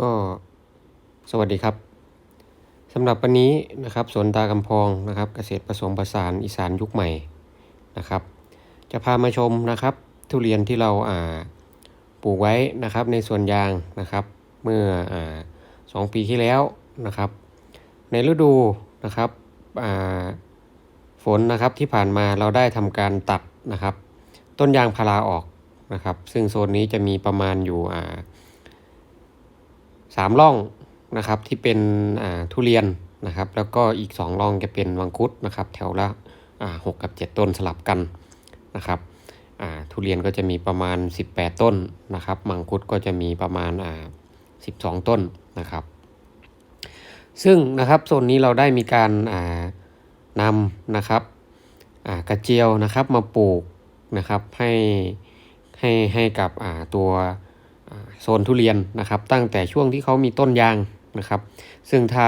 ก็สวัสดีครับสำหรับวันนี้นะครับสวนตากำพองนะครับ เกษตรผสมผสานอีสานยุคใหม่นะครับ จะพามาชมนะครับ ทุเรียนที่เราอ่าปลูกไว้นะครับในสวนยางนะครับ เมื่ออ่าสองปีที่แล้วนะครับ ในฤดูนะครับอ่าฝนนะครับที่ผ่านมาเราได้ทำการตัดนะครับ ต้นยางพาราออกนะครับ ซึ่งโซนนี้จะมีประมาณอยู่อ่า สามร่องนะครับที่เป็นทุเรียนนะครับ แล้วก็อีกสองร่องจะเป็นวังคุดนะครับ แถวละหกกับเจ็ดต้นสลับกันนะครับทุเรียนก็จะมีประมาณ 18 ต้นนะครับ มังคุดก็จะมีประมาณ12 ต้นนะครับ ซึ่งนะครับโซนนี้เราได้มีการานำนะครับกระเจียวนะครับมาปลูกนะครับให้ให้ให้กับตัว โซนทุเรียนนะครับ ตั้งแต่ช่วงที่เขามีต้นยางนะครับ ซึ่งถ้า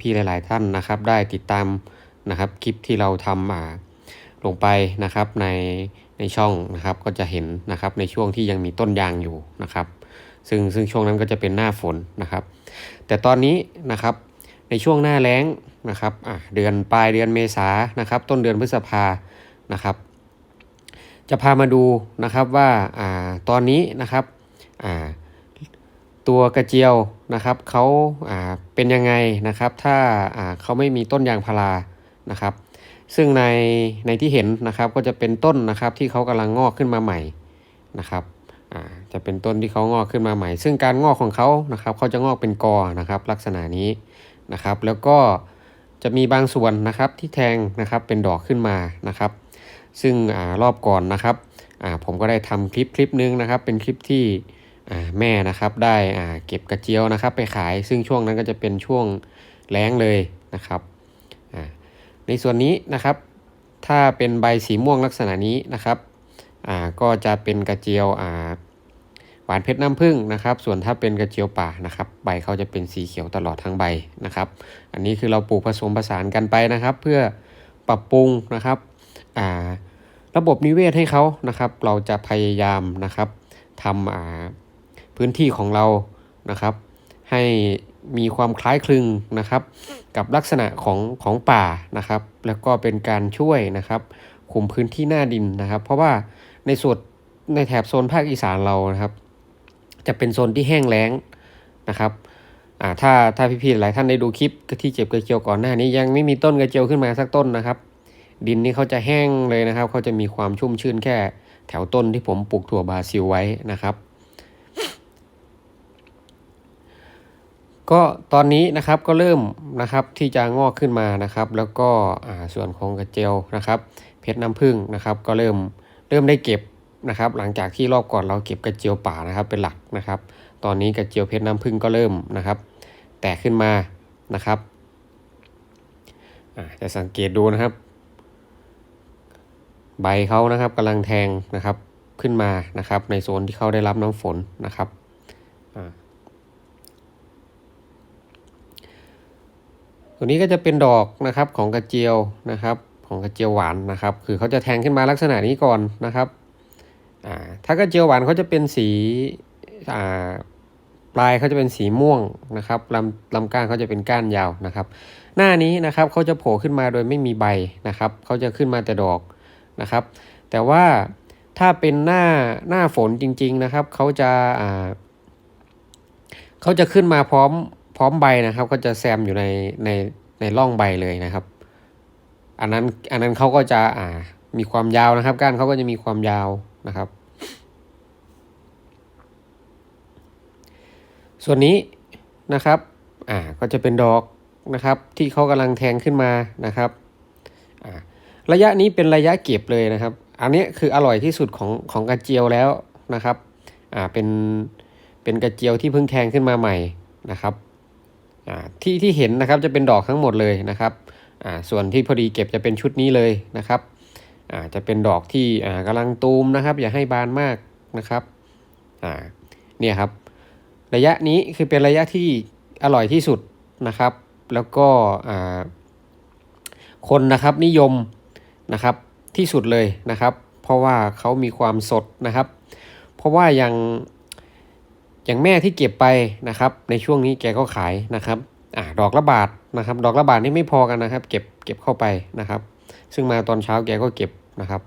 พี่ๆหลาย ๆ ท่านนะครับ ได้ติดตามนะครับคลิปที่เราทำอ่าลงไปนะครับในในช่องนะครับก็จะเห็นนะครับในช่วงที่ยังมีต้นยางอยู่นะครับ ซึ่งซึ่งช่วงนั้นก็จะเป็นหน้าฝนนะครับ แต่ตอนนี้นะครับในช่วงหน้าแล้งนะครับเดือนปลายเดือนเมษานะครับ ต้นเดือนพฤษภานะครับ จะพามาดูนะครับว่าตอนนี้นะครับ ตัวกระเจียวนะครับเขาาเป็นยังไงนะครับถ้าาเขาไม่มีต้นยางพารานะครับ ซึ่งในในที่เห็นนะครับก็จะเป็นต้นนะครับที่เขากำลังงอกขึ้นมาใหม่นะครับจะเป็นต้นที่เขางอกขึ้นมาใหม่ ซึ่งการงอกของเขานะครับเขาจะงอกเป็นกอนะครับลักษณะนี้นะครับ แล้วก็จะมีบางส่วนนะครับที่แทงนะครับเป็นดอกขึ้นมานะครับ ซึ่งอรอบก่อนนะครับผมก็ได้ทำคลิปคลิปนึงนะครับ เป็นคลิปที่ แม่นะครับได้อ่าเก็บกระเจียวนะครับ ไปขายซึ่งช่วงนั้นก็จะเป็นช่วงแล้งเลยนะครับอ่าในส่วนนี้นะครับ ถ้าเป็นใบสีม่วงลักษณะนี้นะครับอ่าก็จะเป็นกระเจียวอ่าหวานเพชรน้ำผึ้งนะครับ ส่วนถ้าเป็นกระเจียวป่านะครับ ใบเขาจะเป็นสีเขียวตลอดทั้งใบนะครับ อันนี้คือเราปลูกผสมผสานกันไปนะครับ เพื่อปรับปรุงนะครับอ่าระบบนิเวศให้เขานะครับ เราจะพยายามนะครับทำอ่า พื้นที่ของเรานะครับ ให้มีความคล้ายคลึงนะครับ กับลักษณะของของป่านะครับ แล้วก็เป็นการช่วยนะครับคุมพื้นที่หน้าดินนะครับ เพราะว่าในส่วนในแถบโซนภาคอีสานเรานะครับ จะเป็นโซนที่แห้งแล้งนะครับอ่าถ้าถ้าพี่ๆหลายท่านได้ดูคลิปที่เจ็บกระเจียวก่อนหน้านี้ยังไม่มีต้นกระเจียวขึ้นมาสักต้นนะครับ ดินนี่เขาจะแห้งเลยนะครับเขาจะมีความชุ่มชื้นแค่แถวต้นที่ผมปลูกถั่วบาซิลไว้นะครับ ก็ตอนนี้นะครับก็เริ่มนะครับที่จะงอกขึ้นมานะครับ แล้วก็ส่วนของกระเจียวนะครับ เพชรน้ำผึ้งนะครับ ก็เริ่มเริ่มได้เก็บนะครับ หลังจากที่รอบก่อนเราเก็บกระเจียวป่านะครับเป็นหลักนะครับ ตอนนี้กระเจียวเพชรน้ำผึ้งก็เริ่มนะครับ แตกขึ้นมานะครับจะสังเกตดูนะครับ ใบเขานะครับกำลังแทงนะครับขึ้นมานะครับ ในโซนที่เขาได้รับน้ำฝนนะครับอ่า ตัวนี้ก็จะเป็นดอกนะครับของกระเจียวนะครับ ของกระเจียวหวานนะครับ คือเขาจะแทงขึ้นมาลักษณะนี้ก่อนนะครับถ้ากระเจียวหวานเขาจะเป็นสีปลายเขาจะเป็นสีม่วงนะครับลำลำก้านเขาจะเป็นก้านยาวนะครับ หน้านี้นะครับเขาจะโผล่ขึ้นมาโดยไม่มีใบนะครับเขาจะขึ้นมาแต่ดอกนะครับ แต่ว่าถ้าเป็นหน้าหน้าฝนจริง ๆนะครับเขาจะเขาจะขึ้นมาพร้อม ร้อมใบนะครับ ก็จะแซมอยู่ในในในร่องใบเลยนะครับ อันนั้นอันนั้นเขาก็จะอ่ามีความยาวนะครับ ก้านเขาก็จะมีความยาวนะครับ ส่วนนี้นะครับอ่าก็จะเป็นดอกนะครับ ที่เขากำลังแทงขึ้นมานะครับอ่าระยะนี้เป็นระยะเก็บเลยนะครับ อันนี้คืออร่อยที่สุดของของกระเจียวแล้วนะครับอ่าเป็นเป็นกระเจียวที่เพิ่งแทงขึ้นมาใหม่นะครับ ที่ที่เห็นนะครับจะเป็นดอกทั้งหมดเลยนะครับส่วนที่พอดีเก็บจะเป็นชุดนี้เลยนะครับจะเป็นดอกที่อ่ากำลังตูมนะครับ อย่าให้บานมากนะครับเนี่ยครับ ระยะนี้คือเป็นระยะที่อร่อยที่สุดนะครับ แล้วก็คนนะครับนิยมนะครับที่สุดเลยนะครับ เพราะว่าเขามีความสดนะครับ เพราะว่าอย่าง อย่างแม่ที่เก็บไปนะครับ ในช่วงนี้แกก็ขายนะครับอ่าดอกละบาทนะครับ ดอกละบาทนี่ไม่พอกันนะครับ เก็บเก็บเข้าไปนะครับ ซึ่งมาตอนเช้าแกก็เก็บนะครับ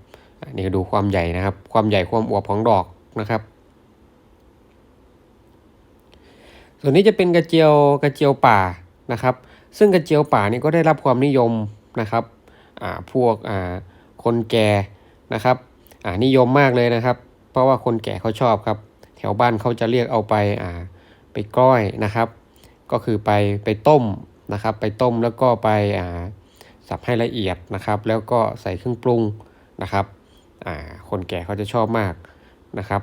นนี้ดูความใหญ่นะครับ ความใหญ่ความอวบของดอกนะครับ ส่วนนี้จะเป็นกระเจียวกระเจียวป่านะครับ ซึ่งกระเจียวป่านี่ก็ได้รับความนิยมนะครับอ่าพวกอ่าคนแก่นะครับอ่านิยมมากเลยนะครับ เพราะว่าคนแก่เขาชอบครับ ถวบ้านเขาจะเรียกเอาไปอ่าไปก้อยนะครับ ก็คือไปไปต้มนะครับ ไปต้มแล้วก็ไปอ่าสับให้ละเอียดนะครับ แล้วก็ใส่เครื่องปรุงนะครับอ่าคนแก่เขาจะชอบมากนะครับ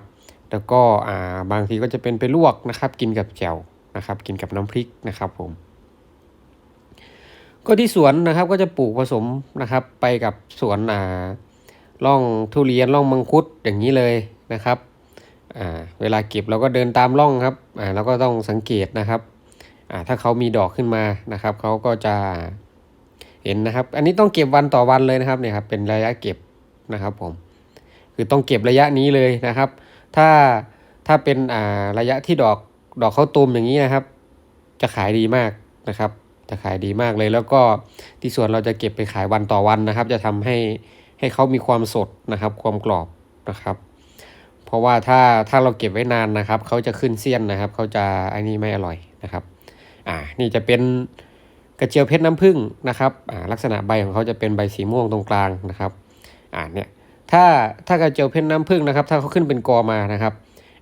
แล้วก็อ่าบางทีก็จะเป็นไปลวกนะครับ กินกับแจ่วนะครับ กินกับน้ำพริกนะครับผมก็ที่สวนนะครับก็จะปลูกผสมนะครับ ไปกับสวนอ่าร่องทุเรียนร่องมังคุดอย่างนี้เลยนะครับ อ่าเวลาเก็บเราก็เดินตามร่องครับอ่าเราก็ต้องสังเกตนะครับอ่าถ้าเขามีดอกขึ้นมานะครับเขาก็จะเห็นนะครับ อันนี้ต้องเก็บวันต่อวันเลยนะครับเนี่ยครับเป็นระยะเก็บนะครับผมคือต้องเก็บระยะนี้เลยนะครับ ถ้าถ้าเป็นอ่าระยะที่ดอกดอกเขาตูมอย่างนี้นะครับ จะขายดีมากนะครับจะขายดีมากเลย แล้วก็ที่สวนเราจะเก็บไปขายวันต่อวันนะครับ จะทำให้ให้เขามีความสดนะครับ ความกรอบนะครับ เพราะว่าถ้าถ้าเราเก็บไว้นานนะครับเขาจะขึ้นเสี้ยนนะครับเขาจะอันนี้ไม่อร่อยนะครับอ่านี่จะเป็นกระเจียวเพชรน้ำผึ้งนะครับอ่าลักษณะใบของเขาจะเป็นใบสีม่วงตรงกลางนะครับอ่าเนี่ยถ้าถ้ากระเจียวเพชรน้ำผึ้งนะครับ ถ้าเขาขึ้นเป็นกอมานะครับ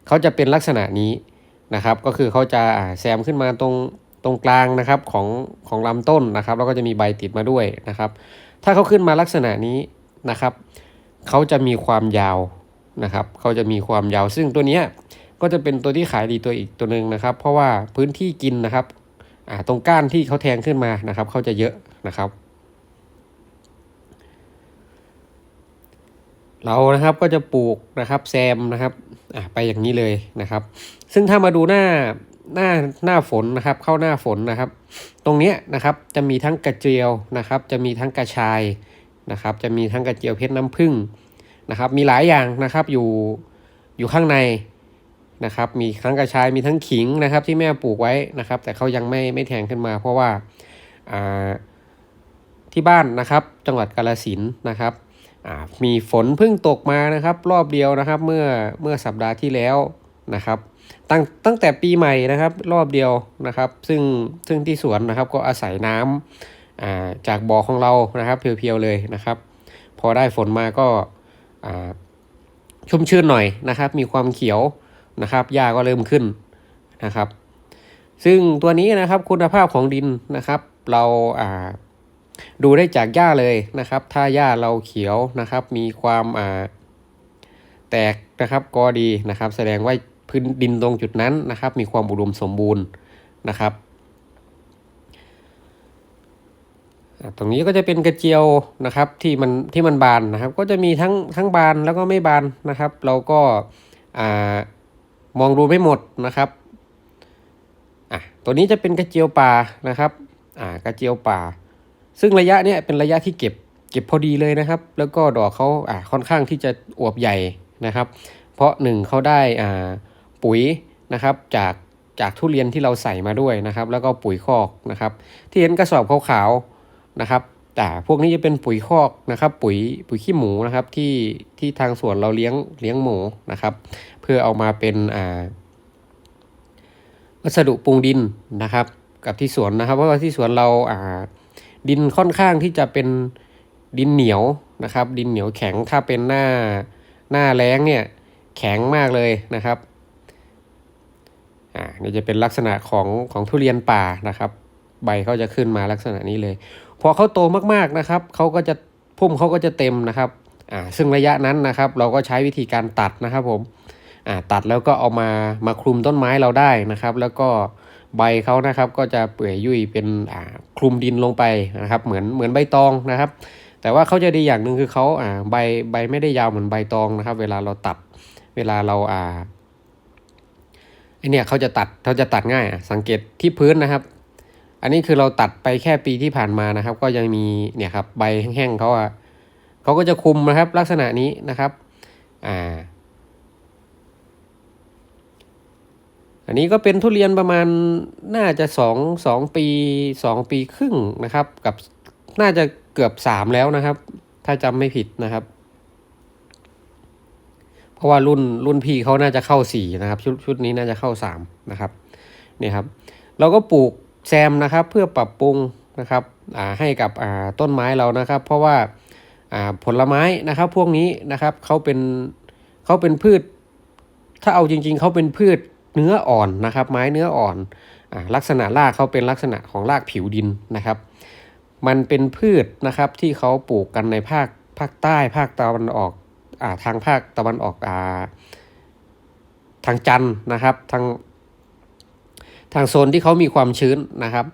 เขาจะเป็นลักษณะนี้นะครับ ก็คือเขาจะแซมขึ้นมาตรงตรงกลางนะครับของของลำต้นนะครับ แล้วก็จะมีใบติดมาด้วยนะครับ ถ้าเขาขึ้นมาลักษณะนี้นะครับเขาจะมีความยาว นะครับเขาจะมีความยาวซึ่งตัวนี้ก็จะเป็นตัวที่ขายดีตัวอีกตัวหนึ่งนะครับ เพราะว่าพื้นที่กินนะครับตรงก้านที่เขาแทงขึ้นมานะครับเขาจะเยอะนะครับเรานะครับก็จะปลูกนะครับแซมนะครับไปอย่างนี้เลยนะครับ ซึ่งถ้ามาดูหน้าหน้าหน้าฝนนะครับ เข้าหน้าฝนนะครับ ตรงเนี้ยนะครับจะมีทั้งกระเจียวนะครับ จะมีทั้งกระชายนะครับ จะมีทั้งกระเจียวเพชรน้ำผึ้ง นะครับมีหลายอย่างนะครับอยู่อยู่ข้างในนะครับมีทั้งกระชายมีทั้งขิงนะครับที่แม่ปลูกไว้นะครับ แต่เขายังไม่ไม่แทงขึ้นมา เพราะว่าที่บ้านนะครับ จังหวัดกาลสินนะครับมีฝนเพิ่งตกมานะครับ รอบเดียวนะครับเมื่อเมื่อสัปดาห์ที่แล้วนะครับ ตั้งตั้งแต่ปีใหม่นะครับ รอบเดียวนะครับ ซึ่งซึ่งที่สวนนะครับก็อาศัยน้ำอ่าจากบ่อของเรานะครับ เพียวๆเลยนะครับ พอได้ฝนมาก็ ชุ่มชื่นหน่อยนะครับ มีความเขียวนะครับหญ้าก็เริ่มขึ้นนะครับ ซึ่งตัวนี้นะครับคุณภาพของดินนะครับ เราดูได้จากหญ้าเลยนะครับ ถ้าหญ้าเราเขียวนะครับ มีความาแตกนะครับก็ดีนะครับ แสดงว่าพื้นดินตรงจุดนั้นนะครับ มีความอุดมสมบูรณ์นะครับอ่า ตรงนี้ก็จะเป็นกระเจียวนะครับที่มันที่มันบานนะครับ ก็จะมีทั้งทั้งบานแล้วก็ไม่บานนะครับ เราก็ามองดูไม่หมดนะครับอะตัวนี้จะเป็นกระเจียวป่านะครับอ่ากระเจียวป่า ซึ่งระยะเนี้ยเป็นระยะที่เก็บเก็บพอดีเลยนะครับ แล้วก็ดอกเขาอ่าค่อนข้างที่จะอวบใหญ่นะครับ เพราะหนึ่งเขาได้อ่าปุ๋ยนะครับจากจากทุเรียนที่เราใส่มาด้วยนะครับ แล้วก็ปุ๋ยคอกนะครับ ที่เห็นกระสอบขาวๆ นะครับ แต่พวกนี้จะเป็นปุ๋ยคอกนะครับ ปุ๋ยปุ๋ยขี้หมูนะครับที่ที่ทางสวนเราเลี้ยงเลี้ยงหมูนะครับ เพื่อเอามาเป็นอ่าวัสดุปรุงดินนะครับ กับที่สวนนะครับ เพราะว่าที่สวนเราอ่าดินค่อนข้างที่จะเป็นดินเหนียวนะครับ ดินเหนียวแข็งถ้าเป็นหน้าหน้าแล้งเนี่ยแข็งมากเลยนะครับอ่านี่จะเป็นลักษณะของของทุเรียนป่านะครับ ใบเขาจะขึ้นมาลักษณะนี้เลย พอเขาโตมากๆนะครับเขาก็จะพุ่มเขาก็จะเต็มนะครับอ่าซึ่งระยะนั้นนะครับเราก็ใช้วิธีการตัดนะครับผมอ่าตัดแล้วก็เอามามาคลุมต้นไม้เราได้นะครับ แล้วก็ใบเขานะครับก็จะเปื่อยยุ่ยเป็นอ่าคลุมดินลงไปนะครับ เหมือนเหมือนใบตองนะครับ แต่ว่าเขาจะดีอย่างหนึ่งคือเขาอ่าใบใบไม่ได้ยาวเหมือนใบตองนะครับ เวลาเราตัดเวลาเราอ่าไอเนี่ยเขาจะตัดเขาจะตัดง่ายสังเกตที่พื้นนะครับ อันนี้คือเราตัดไปแค่ปีที่ผ่านมานะครับ ก็ยังมีเนี่ยครับใบแห้งๆเขาอะเขาก็จะคุมนะครับลักษณะนี้นะครับอ่าอันนี้ก็เป็นทุเรียนประมาณน่าจะสองสองปีสองปีครึ่งนะครับ กับน่าจะเกือบสามแล้วนะครับ ถ้าจำไม่ผิดนะครับ เพราะว่ารุ่นรุ่นพี่เขาน่าจะเข้าสี่นะครับ ชุดชุดนี้น่าจะเข้าสามนะครับนี่ครับ เราก็ปลูก แซมนะครับเพื่อปรับปรุงนะครับให้กับต้นไม้เรานะครับ เพราะว่าผลไม้นะครับพวกนี้นะครับเขาเป็นเขาเป็นพืช ถ้าเอาจริง ๆเขาเป็นพืชเนื้ออ่อนนะครับ ไม้เนื้ออ่อนอลักษณะรากเขาเป็นลักษณะของรากผิวดินนะครับ มันเป็นพืชนะครับที่เขาปลูกกันในภาคภาคใต้ภาคตะวันออกอาทางภาคตะวันออกอาทางจันทร์นะครับทาง ทางโซนที่เขามีความชื้นนะครับ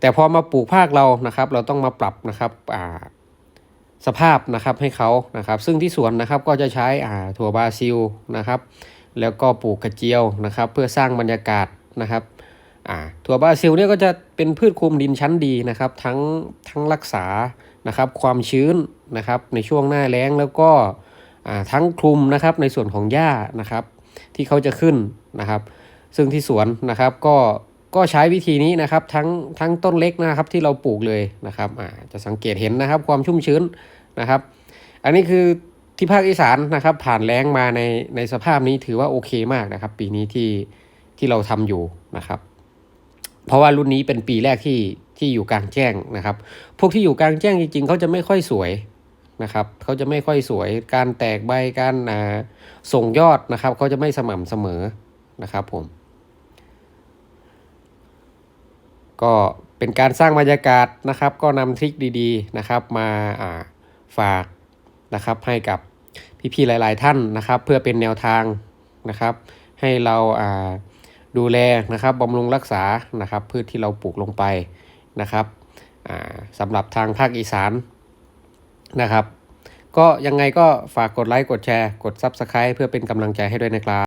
แต่พอมาปลูกภาคเรานะครับ เราต้องมาปรับนะครับสภาพนะครับให้เขานะครับ ซึ่งที่สวนนะครับก็จะใช้ถั่วบราซิลนะครับ แล้วก็ปลูกกระเจียวนะครับ เพื่อสร้างบรรยากาศนะครับถั่วบราซิลเนี่ยก็จะเป็นพืชคลุมดินชั้นดีนะครับ ทั้งทั้งรักษานะครับความชื้นนะครับในช่วงหน้าแล้งแล้วก็ทั้งคลุมนะครับในส่วนของหญ้านะครับ ที่เขาจะขึ้นนะครับ ซึ่งที่สวนนะครับก็ก็ใช้วิธีนี้นะครับทั้งทั้งต้นเล็กนะครับที่เราปลูกเลยนะครับจะสังเกตเห็นนะครับความชุ่มชื้นนะครับ อันนี้คือที่ภาคอีสานนะครับ ผ่านแล้งมาในในสภาพนี้ถือว่าโอเคมากนะครับ ปีนี้ที่ที่เราทำอยู่นะครับ เพราะว่ารุ่นนี้เป็นปีแรกที่ที่อยู่กลางแจ้งนะครับ พวกที่อยู่กลางแจ้งจริง ๆเขาจะไม่ค่อยสวยนะครับเขาจะไม่ค่อยสวยการแตกใบการส่งยอดนะครับเขาจะไม่สม่ำเสมอนะครับผม ก็เป็นการสร้างบรรยากาศนะครับ ก็นำทริคดีๆนะครับมาฝากนะครับให้กับพี่ๆหลาย ๆ ท่านนะครับ เพื่อเป็นแนวทางนะครับ ให้เราาดูแลนะครับบำรุงรักษานะครับพืชที่เราปลูกลงไปนะครับสำหรับทางภาคอีสานนะครับ ก็ยังไงก็ฝากกดไลค์กดแชร์ กด Subscribe เพื่อเป็นกำลังใจให้ด้วยนะครับ